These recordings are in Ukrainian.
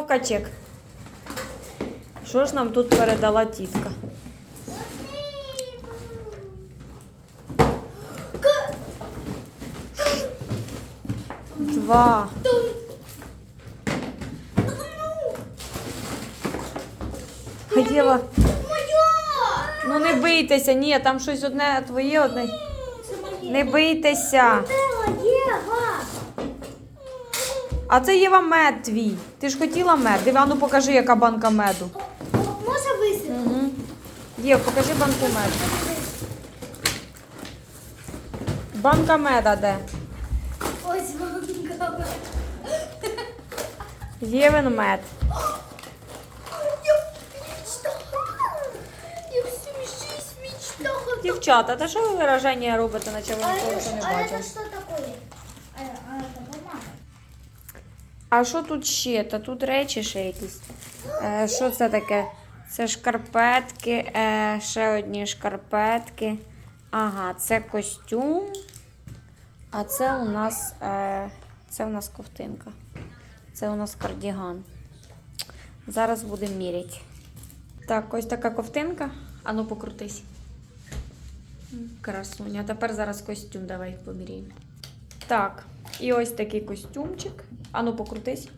Качек. Що ж нам тут передала тітка? Два. Хотіла. Ну не бийтеся, ні, там щось одне твоє одне. Не бийтеся. А це Єва мед твій. Ти ж хотіла мед. Диви, а ну покажи, яка банка меду. Можна висипати? Угу. Єв, покажи банку меду. Банка меда де? Ось банка. Євен мед. Дівчата, та що ви вираження робите, наче ви ніколи это, це не а это бачили? что А що тут ще? Та тут речі ще якісь. Е, що це таке? Це шкарпетки, е, ще одні шкарпетки. Ага, це костюм. А це у нас, е, це у нас ковтинка. Це у нас кардіган. Зараз будемо міряти. Так, ось така ковтинка. Ану, покрутись. Красуня. А тепер зараз костюм давай поміряємо. Так, і ось такий костюмчик. Ану, покрутись.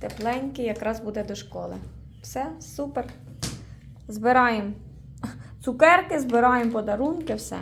Тепленький, якраз буде до школи. Все, супер. Збираємо цукерки, збираємо подарунки, все.